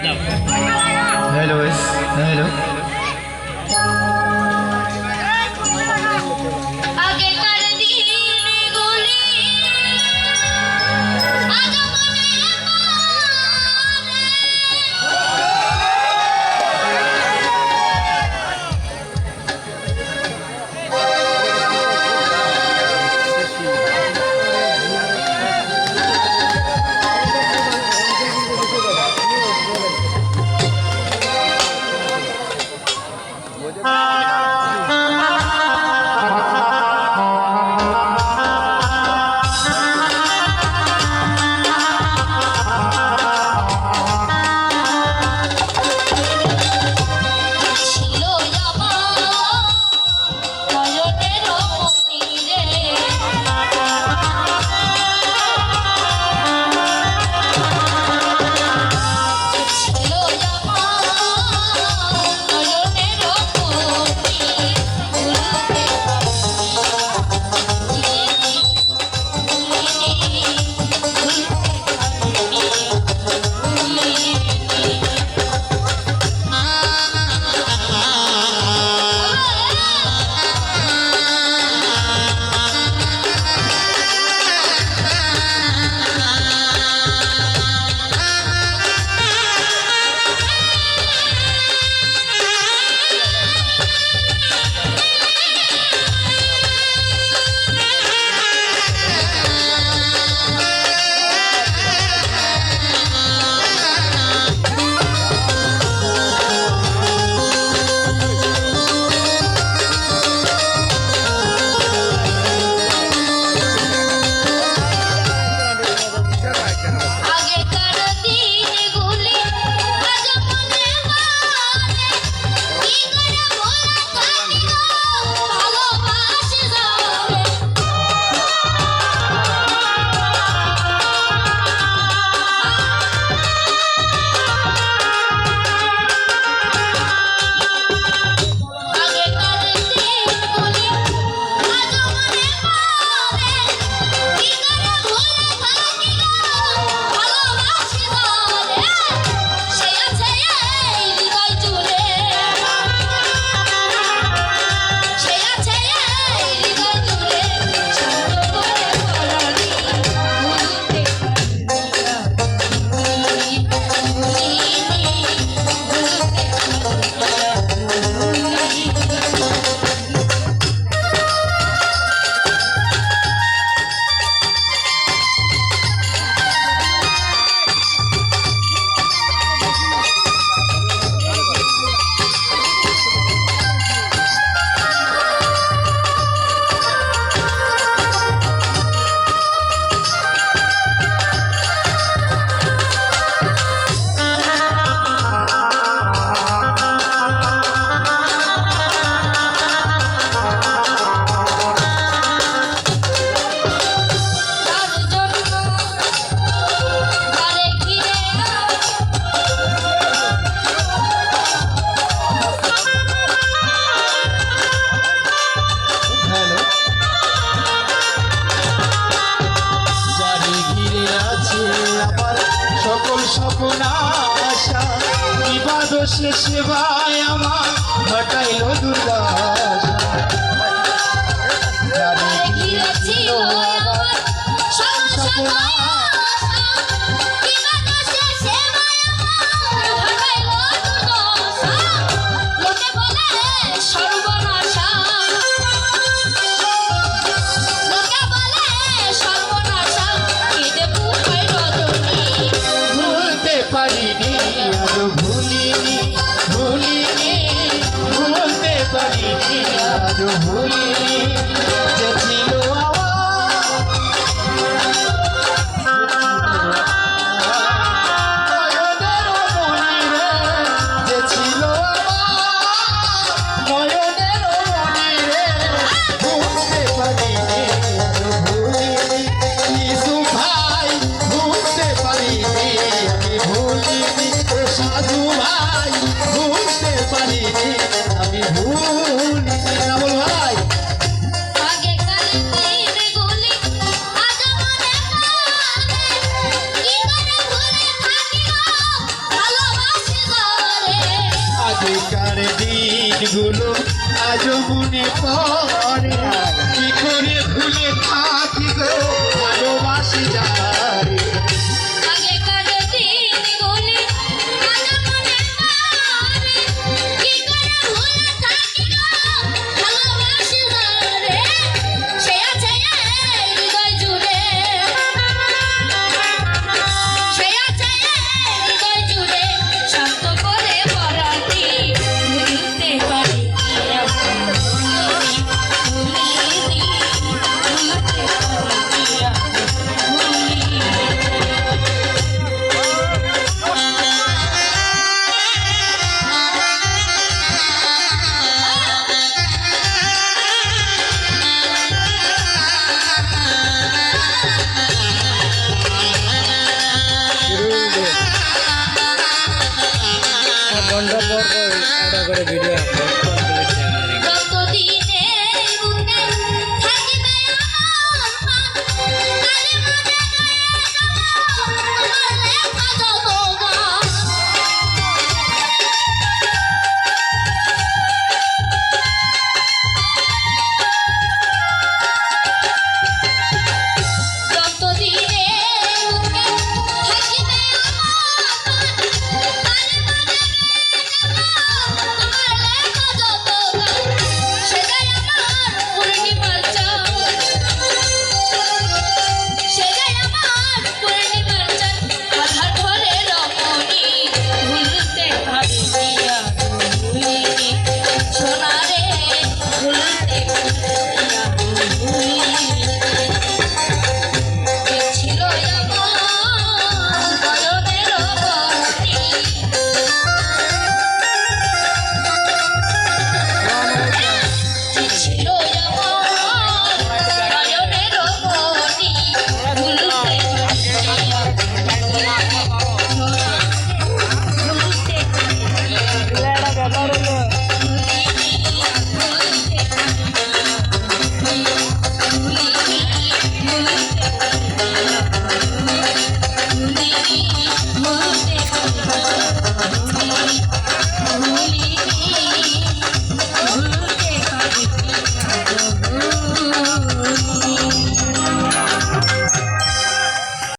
Hey, Luis. Hello. স্বপ্ন আশা বিবাদ সেবায় আমার ঘটাইল দুর্গাশা স্মৃতিগুলো আজও মনে পড়ে। কি করে ভুলে থাকি গো? করে ভিডিও